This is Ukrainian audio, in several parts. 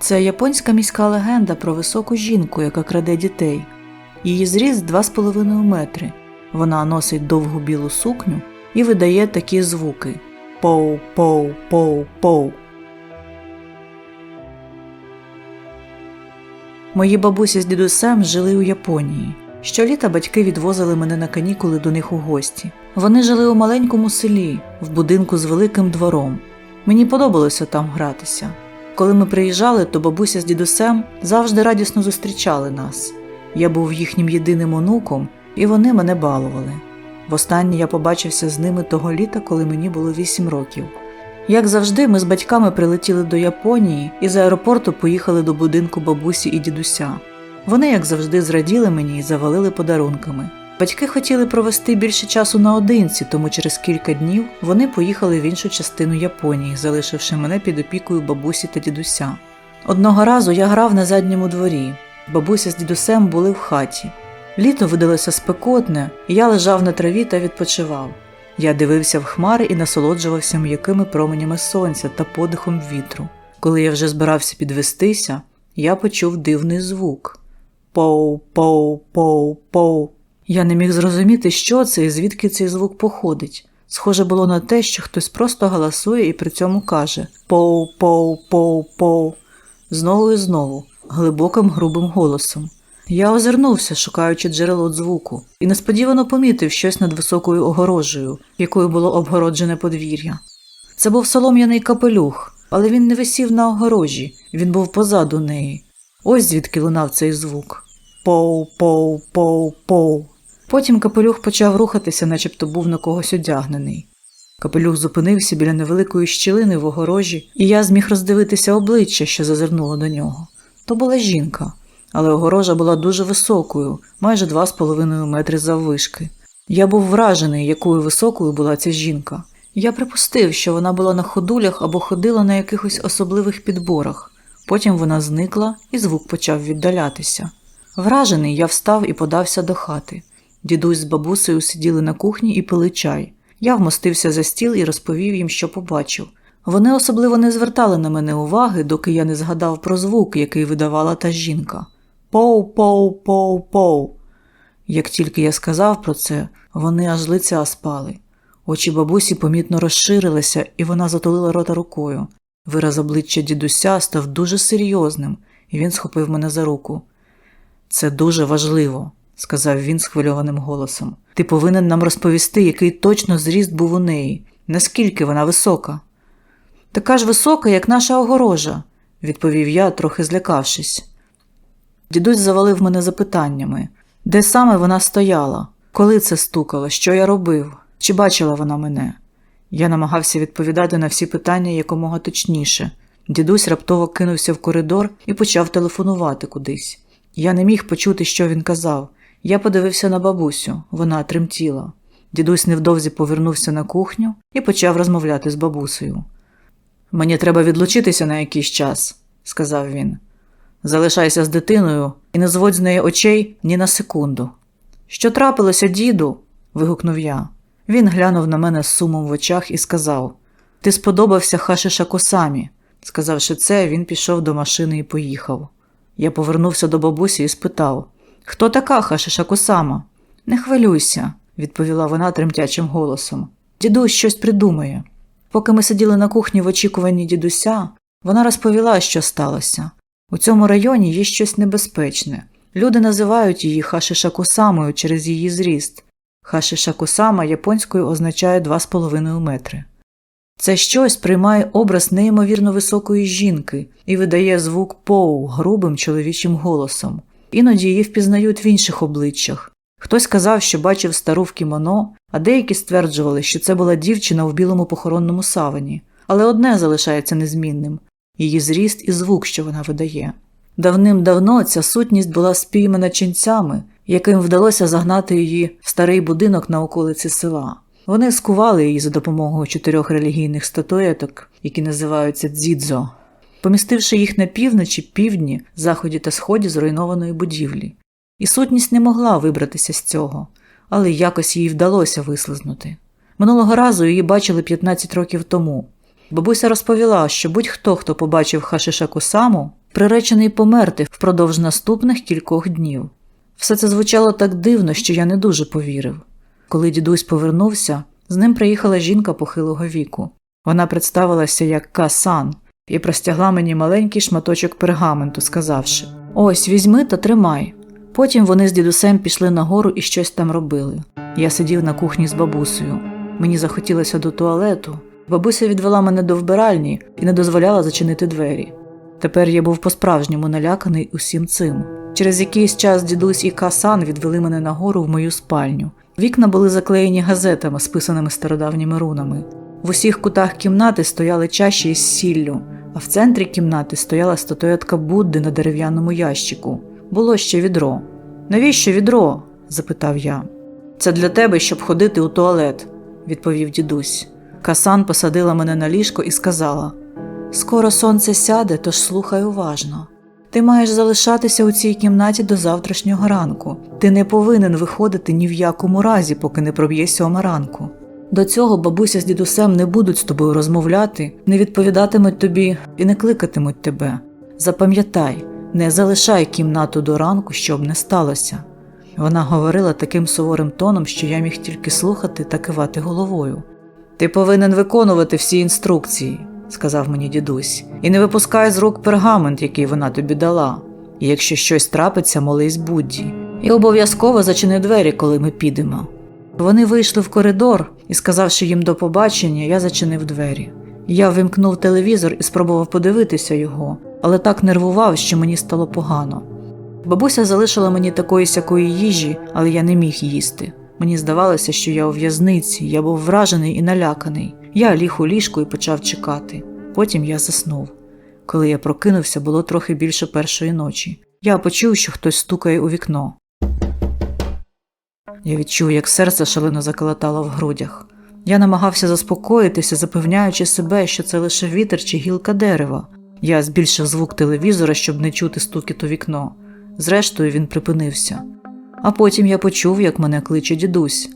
це японська міська легенда про високу жінку, яка краде дітей. Її зріст 2,5 метри. Вона носить довгу білу сукню і видає такі звуки поу, поу, поу, поу. Мої бабусі з дідусем жили у Японії. Щоліта батьки відвозили мене на канікули до них у гості. Вони жили у маленькому селі, в будинку з великим двором. Мені подобалося там гратися. Коли ми приїжджали, то бабуся з дідусем завжди радісно зустрічали нас. Я був їхнім єдиним онуком, і вони мене балували. Востаннє я побачився з ними того літа, коли мені було 8 років. Як завжди, ми з батьками прилетіли до Японії і з аеропорту поїхали до будинку бабусі і дідуся. Вони, як завжди, зраділи мені і завалили подарунками. Батьки хотіли провести більше часу наодинці, тому через кілька днів вони поїхали в іншу частину Японії, залишивши мене під опікою бабусі та дідуся. Одного разу я грав на задньому дворі. Бабуся з дідусем були в хаті. Літо видалося спекотне, я лежав на траві та відпочивав. Я дивився в хмари і насолоджувався м'якими променями сонця та подихом вітру. Коли я вже збирався підвестися, я почув дивний звук. Поу, поу, поу, поу. Я не міг зрозуміти, що це і звідки цей звук походить. Схоже було на те, що хтось просто галасує і при цьому каже Поу, поу, поу, поу. Знову і знову, глибоким грубим голосом. Я озирнувся, шукаючи джерело звуку, і несподівано помітив щось над високою огорожею, якою було обгороджене подвір'я. Це був солом'яний капелюх, але він не висів на огорожі, він був позаду неї. Ось звідки лунав цей звук. Поу, поу, поу, поу. Потім капелюх почав рухатися, начебто був на когось одягнений. Капелюх зупинився біля невеликої щілини в огорожі, і я зміг роздивитися обличчя, що зазирнуло до нього. То була жінка, але огорожа була дуже високою, майже два з половиною метри заввишки. Я був вражений, якою високою була ця жінка. Я припустив, що вона була на ходулях або ходила на якихось особливих підборах. Потім вона зникла, і звук почав віддалятися. Вражений, я встав і подався до хати. Дідусь з бабусею сиділи на кухні і пили чай. Я вмостився за стіл і розповів їм, що побачив. Вони особливо не звертали на мене уваги, доки я не згадав про звук, який видавала та жінка. Поу, поу, поу, поу. Як тільки я сказав про це, вони аж лиця спали. Очі бабусі помітно розширилися, і вона затулила рота рукою. Вираз обличчя дідуся став дуже серйозним, і він схопив мене за руку. Це дуже важливо, сказав він схвильованим голосом. Ти повинен нам розповісти, який точно зріст був у неї, наскільки вона висока. Така ж висока, як наша огорожа, відповів я, трохи злякавшись. Дідусь завалив мене запитаннями, де саме вона стояла, коли це стукало, що я робив, чи бачила вона мене. Я намагався відповідати на всі питання якомога точніше. Дідусь раптово кинувся в коридор і почав телефонувати кудись. Я не міг почути, що він казав. Я подивився на бабусю, вона тремтіла. Дідусь невдовзі повернувся на кухню і почав розмовляти з бабусею. Мені треба відлучитися на якийсь час, сказав він. Залишайся з дитиною і не зводь з неї очей ні на секунду. Що трапилося, діду? вигукнув я. Він глянув на мене з сумом в очах і сказав: Ти сподобався Хашиша Косамі. Сказавши це, він пішов до машини і поїхав. Я повернувся до бабусі і спитав Хто така Хашиша Косама? Не хвилюйся, відповіла вона тремтячим голосом. Дідусь щось придумає. Поки ми сиділи на кухні в очікуванні дідуся, вона розповіла, що сталося. У цьому районі є щось небезпечне. Люди називають її Хашишакусамою через її зріст. Хашишакусама японською означає 2,5 метри. Це щось приймає образ неймовірно високої жінки і видає звук поу грубим чоловічим голосом. Іноді її впізнають в інших обличчях. Хтось казав, що бачив стару в кімоно, а деякі стверджували, що це була дівчина в білому похоронному савані. Але одне залишається незмінним її зріст і звук, що вона видає. Давним-давно ця сутність була спіймана ченцями, яким вдалося загнати її в старий будинок на околиці села. Вони скували її за допомогою чотирьох релігійних статуеток, які називаються дзідзо, помістивши їх на півночі, півдні, заході та сході зруйнованої будівлі. І сутність не могла вибратися з цього, але якось їй вдалося вислизнути. Минулого разу її бачили 15 років тому. Бабуся розповіла, що будь-хто, хто побачив Хашишаку саму, приречений померти впродовж наступних кількох днів. Все це звучало так дивно, що я не дуже повірив. Коли дідусь повернувся, з ним приїхала жінка похилого віку. Вона представилася як Касан і простягла мені маленький шматочок пергаменту, сказавши: Ось, візьми та тримай. Потім вони з дідусем пішли нагору і щось там робили. Я сидів на кухні з бабусею. Мені захотілося до туалету. Бабуся відвела мене до вбиральні і не дозволяла зачинити двері. Тепер я був по-справжньому наляканий усім цим. Через якийсь час дідусь і Касан відвели мене нагору в мою спальню. Вікна були заклеєні газетами, списаними стародавніми рунами. В усіх кутах кімнати стояли чаші із сіллю, а в центрі кімнати стояла статуетка Будди на дерев'яному ящику. Було ще відро. Навіщо відро? запитав я. Це для тебе, щоб ходити у туалет, відповів дідусь. Касан посадила мене на ліжко і сказала: Скоро сонце сяде, тож слухай уважно. Ти маєш залишатися у цій кімнаті до завтрашнього ранку. Ти не повинен виходити ні в якому разі, поки не проб'є сьома ранку. До цього бабуся з дідусем не будуть з тобою розмовляти, не відповідатимуть тобі і не кликатимуть тебе. Запам'ятай, не залишай кімнату до ранку, щоб не сталося. Вона говорила таким суворим тоном, що я міг тільки слухати та кивати головою. Ти повинен виконувати всі інструкції, сказав мені дідусь, і не випускай з рук пергамент, який вона тобі дала. І якщо щось трапиться, молись Будді. І обов'язково зачини двері, коли ми підемо. Вони вийшли в коридор і, сказавши їм до побачення, я зачинив двері. Я вимкнув телевізор і спробував подивитися його, але так нервував, що мені стало погано. Бабуся залишила мені такої сякої їжі, але я не міг їсти. Мені здавалося, що я у в'язниці, я був вражений і наляканий. Я ліг у ліжку і почав чекати. Потім я заснув. Коли я прокинувся, було трохи більше першої ночі. Я почув, що хтось стукає у вікно. Я відчув, як серце шалено заколотало в грудях. Я намагався заспокоїтися, запевняючи себе, що це лише вітер чи гілка дерева. Я збільшив звук телевізора, щоб не чути стукіт у вікно. Зрештою, він припинився. А потім я почув, як мене кличе дідусь.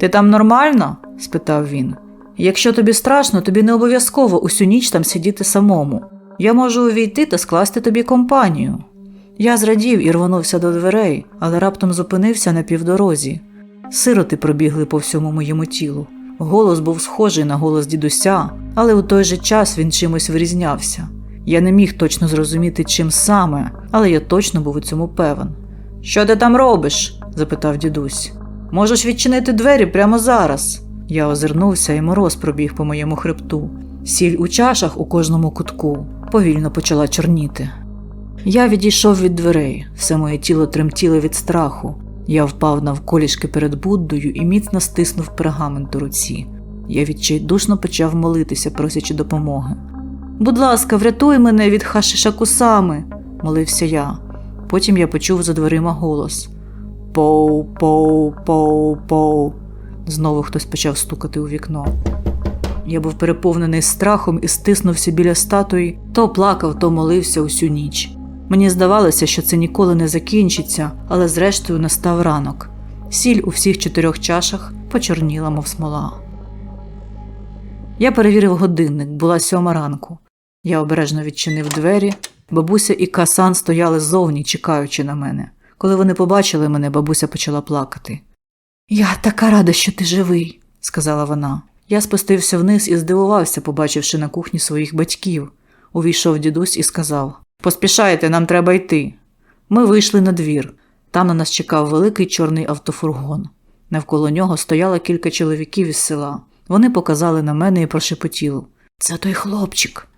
Ти там нормально? спитав він. Якщо тобі страшно, тобі не обов'язково усю ніч там сидіти самому. Я можу увійти та скласти тобі компанію. Я зрадів і рвонувся до дверей, але раптом зупинився на півдорозі. Сироти пробігли по всьому моєму тілу. Голос був схожий на голос дідуся, але у той же час він чимось вирізнявся. Я не міг точно зрозуміти, чим саме, але я точно був у цьому певен. Що ти там робиш? запитав дідусь. Можеш відчинити двері прямо зараз. Я озирнувся, і мороз пробіг по моєму хребту. Сіль у чашах у кожному кутку повільно почала чорніти. Я відійшов від дверей, все моє тіло тремтіло від страху. Я впав навколішки перед Буддою і міцно стиснув пергамент у руці. Я відчайдушно почав молитися, просячи допомоги. Будь ласка, врятуй мене від хашишакусами, молився я. Потім я почув за дверима голос Поу, поу, поу, поу. Знову хтось почав стукати у вікно. Я був переповнений страхом і стиснувся біля статуї, то плакав, то молився усю ніч. Мені здавалося, що це ніколи не закінчиться, але зрештою настав ранок. Сіль у всіх чотирьох чашах почорніла, мов смола. Я перевірив годинник, була сьома ранку. Я обережно відчинив двері. Бабуся і Касан стояли ззовні, чекаючи на мене. Коли вони побачили мене, бабуся почала плакати. Я така рада, що ти живий, сказала вона. Я спустився вниз і здивувався, побачивши на кухні своїх батьків. Увійшов дідусь і сказав Поспішайте, нам треба йти. Ми вийшли на двір. Там на нас чекав великий чорний автофургон. Навколо нього стояло кілька чоловіків із села. Вони показали на мене і прошепотіли. Це той хлопчик.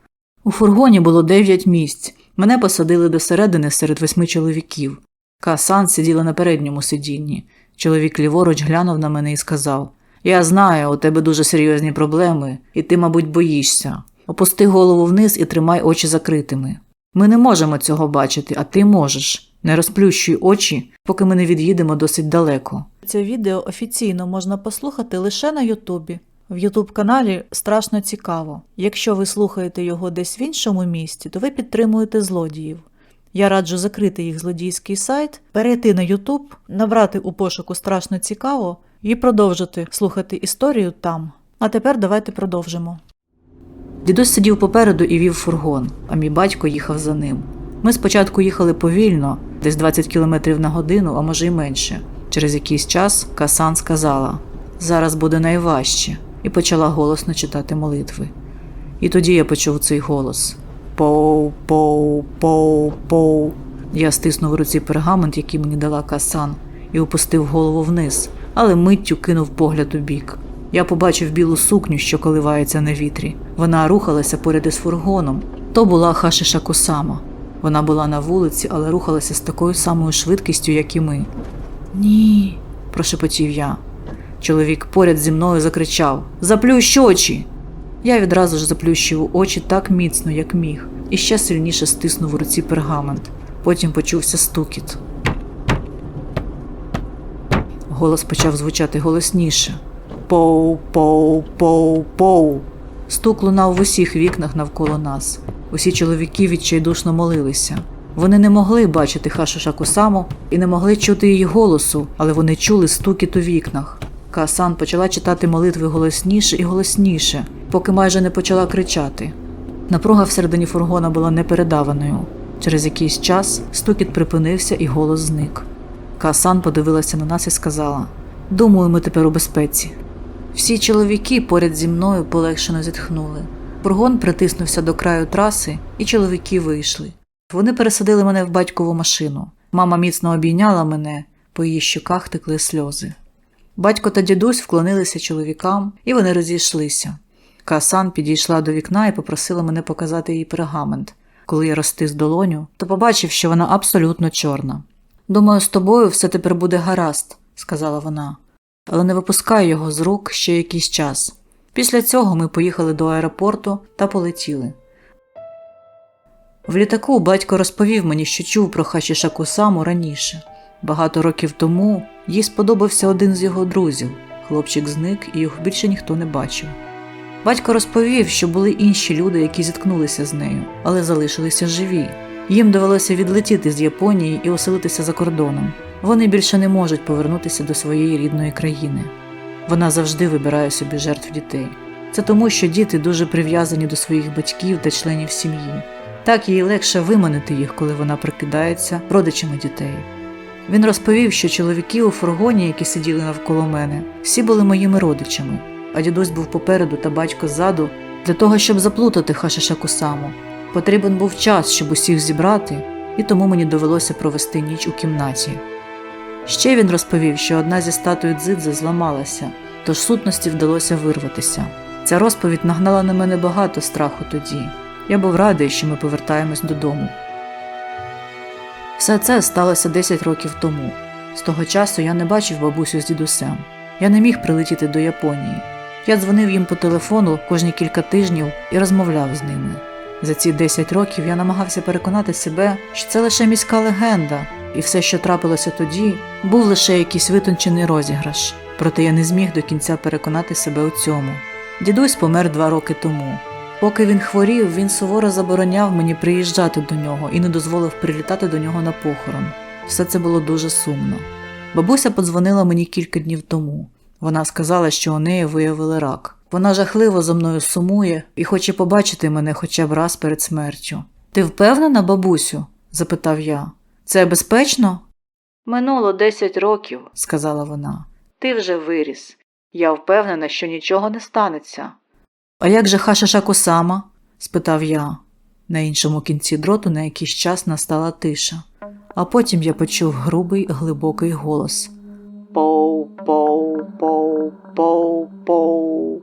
У фургоні було дев'ять місць. Мене посадили до середини серед восьми чоловіків. Касан сиділа на передньому сидінні. Чоловік ліворуч глянув на мене і сказав: Я знаю, у тебе дуже серйозні проблеми, і ти, мабуть, боїшся. Опусти голову вниз і тримай очі закритими. Ми не можемо цього бачити, а ти можеш. Не розплющуй очі, поки ми не від'їдемо досить далеко. Це відео офіційно можна послухати лише на Ютубі. В Ютуб каналі страшно цікаво. Якщо ви слухаєте його десь в іншому місті, то ви підтримуєте злодіїв. Я раджу закрити їх злодійський сайт, перейти на Ютуб, набрати у пошуку страшно цікаво і продовжити слухати історію там. А тепер давайте продовжимо. Дідусь сидів попереду і вів фургон, а мій батько їхав за ним. Ми спочатку їхали повільно, десь 20 км на годину, а може й менше. Через якийсь час Касан сказала: Зараз буде найважче, і почала голосно читати молитви. І тоді я почув цей голос: Поу, поу, поу, поу. Я стиснув у руці пергамент, який мені дала Касан, і опустив голову вниз, але миттю кинув погляд у бік. Я побачив білу сукню, що коливається на вітрі. Вона рухалася поряд із фургоном. То була Хашиша Косама. Вона була на вулиці, але рухалася з такою самою швидкістю, як і ми. Ні, прошепотів я. Чоловік поряд зі мною закричав Заплющ очі. Я відразу ж заплющив очі так міцно, як міг, і ще сильніше стиснув у руці пергамент. Потім почувся стукіт. Голос почав звучати голосніше. Поу, поу, поу, поу. Стук лунав в усіх вікнах навколо нас. Усі чоловіки відчайдушно молилися. Вони не могли бачити Хашуша Кусаму і не могли чути її голосу, але вони чули стукіт у вікнах. Касан почала читати молитви голосніше і голосніше, поки майже не почала кричати. Напруга всередині фургона була непередаваною. Через якийсь час стукіт припинився і голос зник. Касан подивилася на нас і сказала: Думаю, ми тепер у безпеці. Всі чоловіки поряд зі мною полегшено зітхнули. Фургон притиснувся до краю траси, і чоловіки вийшли. Вони пересадили мене в батькову машину. Мама міцно обійняла мене, по її щоках текли сльози. Батько та дідусь вклонилися чоловікам, і вони розійшлися. Касан підійшла до вікна і попросила мене показати їй пергамент. Коли я розтис долоню, то побачив, що вона абсолютно чорна. Думаю, з тобою все тепер буде гаразд, сказала вона, але не випускай його з рук ще якийсь час. Після цього ми поїхали до аеропорту та полетіли. В літаку батько розповів мені, що чув про Хашіша Кусаму раніше. Багато років тому їй сподобався один з його друзів. Хлопчик зник і його більше ніхто не бачив. Батько розповів, що були інші люди, які зіткнулися з нею, але залишилися живі. Їм довелося відлетіти з Японії і оселитися за кордоном. Вони більше не можуть повернутися до своєї рідної країни. Вона завжди вибирає собі жертв дітей. Це тому, що діти дуже прив'язані до своїх батьків та членів сім'ї. Так їй легше виманити їх, коли вона прикидається родичами дітей. Він розповів, що чоловіки у фургоні, які сиділи навколо мене, всі були моїми родичами, а дідусь був попереду та батько ззаду для того, щоб заплутати Хашиша Кусаму. Потрібен був час, щоб усіх зібрати, і тому мені довелося провести ніч у кімнаті. Ще він розповів, що одна зі статуй дзидзи зламалася, тож сутності вдалося вирватися. Ця розповідь нагнала на мене багато страху тоді. Я був радий, що ми повертаємось додому. Все це сталося 10 років тому. З того часу я не бачив бабусю з дідусем. Я не міг прилетіти до Японії. Я дзвонив їм по телефону кожні кілька тижнів і розмовляв з ними. За ці 10 років я намагався переконати себе, що це лише міська легенда, і все, що трапилося тоді, був лише якийсь витончений розіграш. Проте я не зміг до кінця переконати себе у цьому. Дідусь помер два роки тому. Поки він хворів, він суворо забороняв мені приїжджати до нього і не дозволив прилітати до нього на похорон. Все це було дуже сумно. Бабуся подзвонила мені кілька днів тому. Вона сказала, що у неї виявили рак. Вона жахливо за мною сумує і хоче побачити мене хоча б раз перед смертю. Ти впевнена, бабусю? запитав я. Це безпечно? Минуло десять років, сказала вона. Ти вже виріс. Я впевнена, що нічого не станеться. А як же Хашиша Косама? спитав я. На іншому кінці дроту на якийсь час настала тиша, а потім я почув грубий глибокий голос Поу, поу, поу, поу, поу.